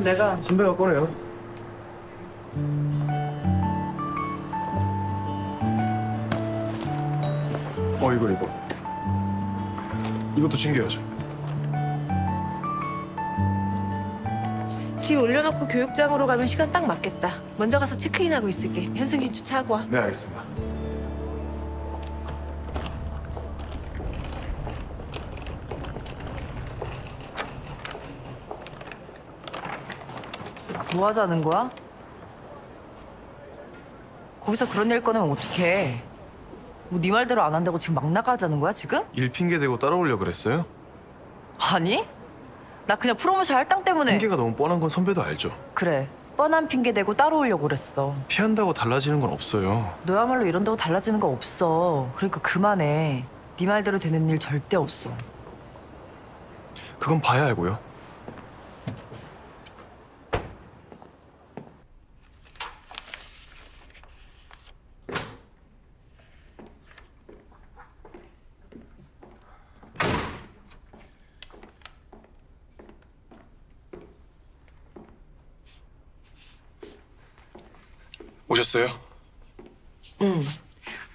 그건 내가 선배가 꺼내요. 어 이거 이거. 이것도 챙겨야죠. 집 올려놓고 교육장으로 가면 시간 딱 맞겠다. 먼저 가서 체크인하고 있을게. 현승신 주차하고 와. 네 알겠습니다. 뭐 하자는 거야? 거기서 그런 일 꺼내면 어떡해. 뭐네 말대로 안 한다고 지금 막 나가자는 거야 지금? 일 핑계 대고 따라오려 그랬어요? 아니? 나 그냥 프로모션 할당 때문에 핑계가 너무 뻔한 건 선배도 알죠. 그래 뻔한 핑계 대고 따라오려고 그랬어 피한다고 달라지는 건 없어요. 너야말로 이런다고 달라지는 거 없어 그러니까 그만해 네 말대로 되는 일 절대 없어 그건 봐야 알고요. 오셨어요? 응.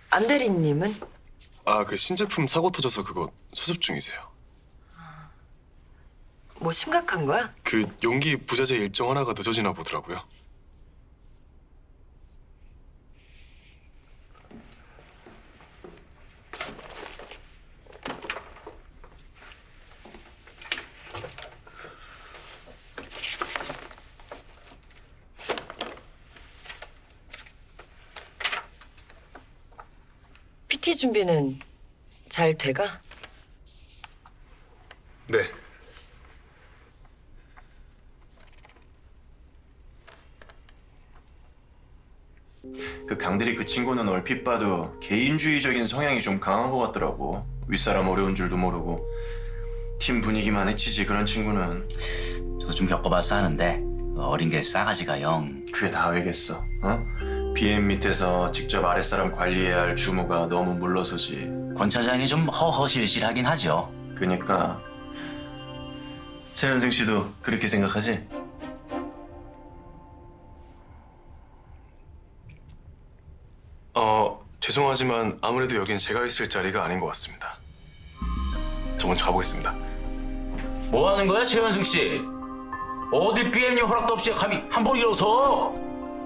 안대리님은? 아, 그 신제품 사고 터져서 그거 수습 중이세요. 뭐 심각한 거야? 그 용기 부자재 일정 하나가 늦어지나 보더라고요. PT 준비는 잘 돼가? 네. 그 강대리 그 친구는 얼핏 봐도 개인주의적인 성향이 좀 강한 것 같더라고. 윗사람 어려운 줄도 모르고 팀 분위기만 해치지 그런 친구는 저도 좀 겪어봐서 하는데 어린 게 싸가지가 영. 그게 다 왜겠어. 어? BM 밑에서 직접 아랫사람 관리해야 할 주무가 너무 물러서지. 권 차장이 좀 허허실실하긴 하죠. 그니까 최현승 씨도 그렇게 생각하지? 어, 죄송하지만 아무래도 여긴 제가 있을 자리가 아닌 것 같습니다. 저 먼저 가보겠습니다. 뭐 하는 거야, 최현승 씨? 어딜 BM님 허락도 없이 감히 한 번 일어서?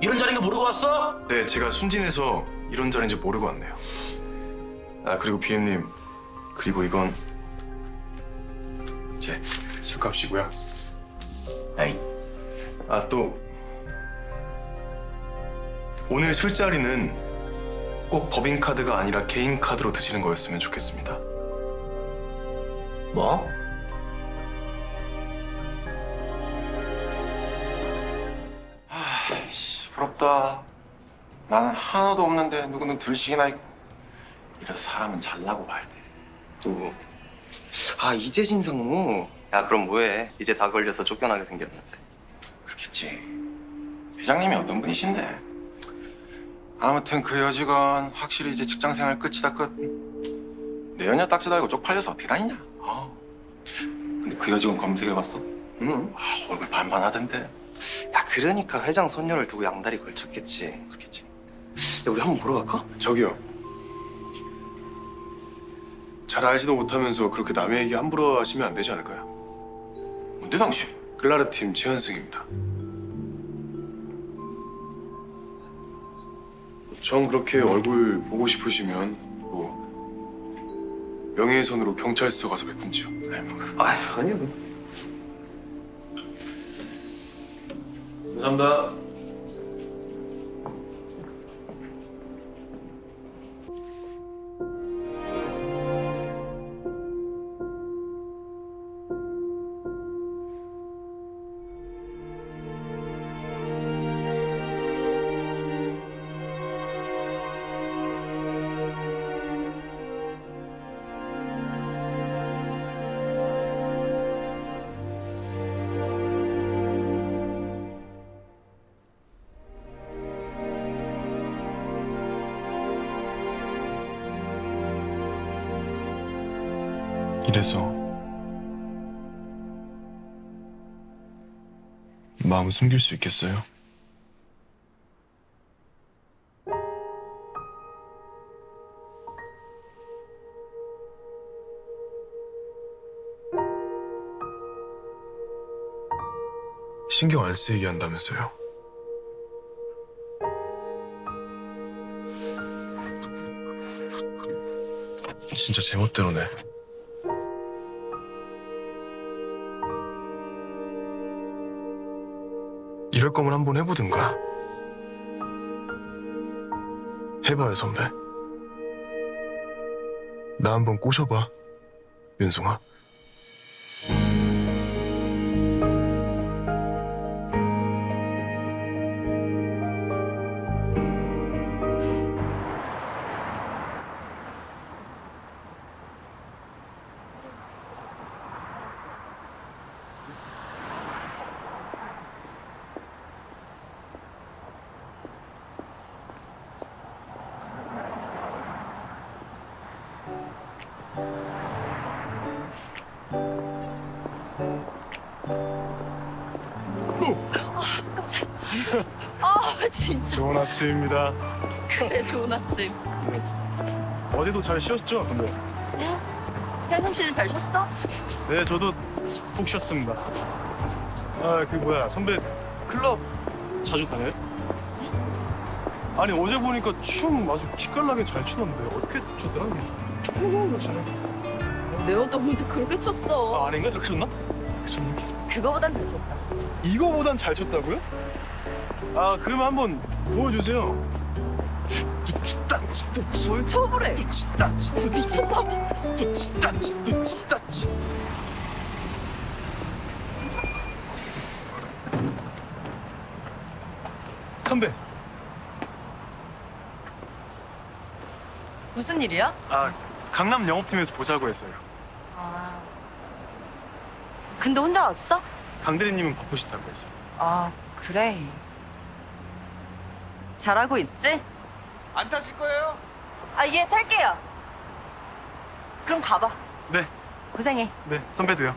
이런 자리인 거 모르고 왔어? 네, 제가 순진해서 이런 자리인지 모르고 왔네요. 아, 그리고 BM님, 그리고 이건 제 술값이고요. 에이, 아, 또 오늘 술자리는 꼭 법인 카드가 아니라 개인 카드로 드시는 거였으면 좋겠습니다. 뭐? 부럽다. 나는 하나도 없는데 누구는 둘씩이나 있고. 이래서 사람은 잘나고 봐야 돼. 또, 아 이재진 상무. 야 그럼 뭐해? 이제 다 걸려서 쫓겨나게 생겼는데. 그렇겠지. 회장님이 어떤 분이신데? 아무튼 그 여직원 확실히 이제 직장 생활 끝이다 끝. 내 연녀 딱지 달고 쪽팔려서 어떻게 다니냐? 어. 근데 그 여직원 검색해봤어? 응. 아, 얼굴 반반하던데. 야 그러니까 회장 손녀를 두고 양다리 걸쳤겠지. 그렇겠지. 야 우리 한번 보러 갈까? 저기요. 잘 알지도 못하면서 그렇게 남의 얘기 함부로 하시면 안 되지 않을까요? 뭔데 당신? 클라르 팀 최현승입니다. 전 그렇게 얼굴 보고 싶으시면 뭐 명예훼손으로 경찰서 가서 뵙든지요. 아휴 아니요. 감사합니다. 이래서 마음을 숨길 수 있겠어요? 신경 안 쓰이게 한다면서요. 진짜 제멋대로네. 이럴 거면 한번 해보든가. 해봐요, 선배. 나 한번 꼬셔봐, 윤송아. 아 좋은 아침입니다. 그래 좋은 아침. 어제도 잘 쉬었죠, 선배? 혜성 씨는 잘 쉬었어? 네, 저도 푹 쉬었습니다. 아, 그 뭐야, 선배 클럽 자주 다녀요? 아니 어제 보니까 춤 아주 기깔나게 잘 추던데 어떻게 췄더라? 그렇잖아요. 내가 또 언제 그렇게 췄어? 아, 아닌가? 이렇게 췄나? 이렇게 췄나? 그거보단 잘 췄다. 이거보단 잘 췄다고요? 아, 그러면 한번 보여주세요. 뭘 쳐보래? 미쳤나 봐. 선배, 무슨 일이야? 아 강남 영업팀에서 보자고 했어요. 아. 근데 혼자 왔어? 강 대리님은 바쁘시다고 해서. 아 그래. 잘하고 있지? 안 타실 거예요? 아 예 탈게요. 그럼 가봐. 네, 고생해. 네, 선배도요.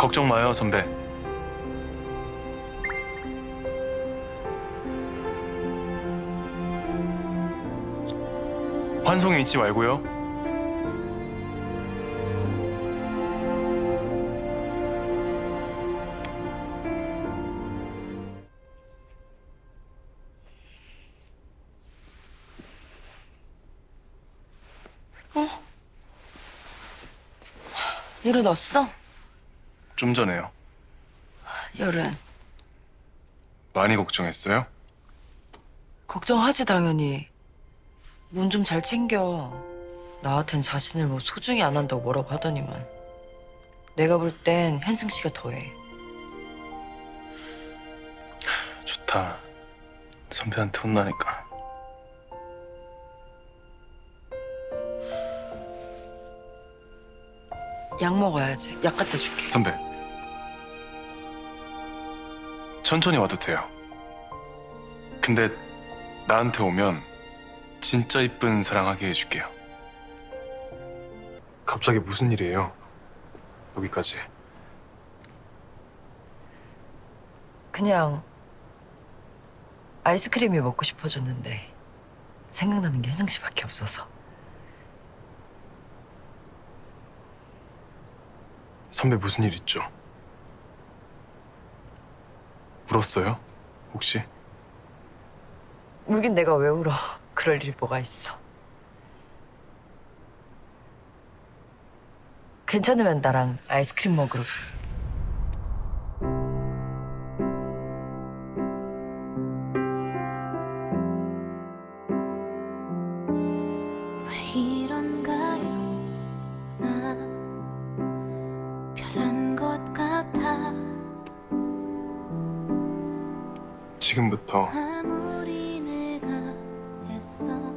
걱정 마요, 선배. 환송에 잊지 말고요. 일어났어? 좀 전에요. 열은 많이 걱정했어요? 걱정하지 당연히. 몸 좀 잘 챙겨. 나한텐 자신을 뭐 소중히 안 한다고 뭐라고 하더니만. 내가 볼 땐 현승 씨가 더해. 좋다. 선배한테 혼나니까. 약 먹어야지. 약 갖다 줄게. 선배. 천천히 와도 돼요. 근데 나한테 오면 진짜 이쁜 사랑하게 해줄게요. 갑자기 무슨 일이에요? 여기까지. 그냥 아이스크림이 먹고 싶어졌는데 생각나는 게 혜승 씨밖에 없어서. 선배 무슨 일 있죠? 울었어요? 혹시? 울긴 내가 왜 울어. 그럴 일이 뭐가 있어. 괜찮으면 나랑 아이스크림 먹으러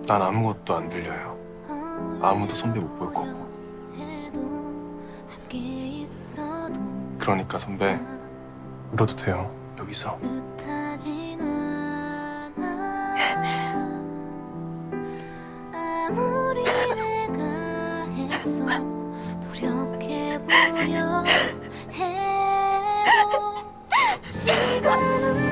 난 아무것도 안 들려요. 아무도 선배 못 볼 거고. 그러니까 선배 울어도 돼요 여기서. 노력해보려 해도 시간은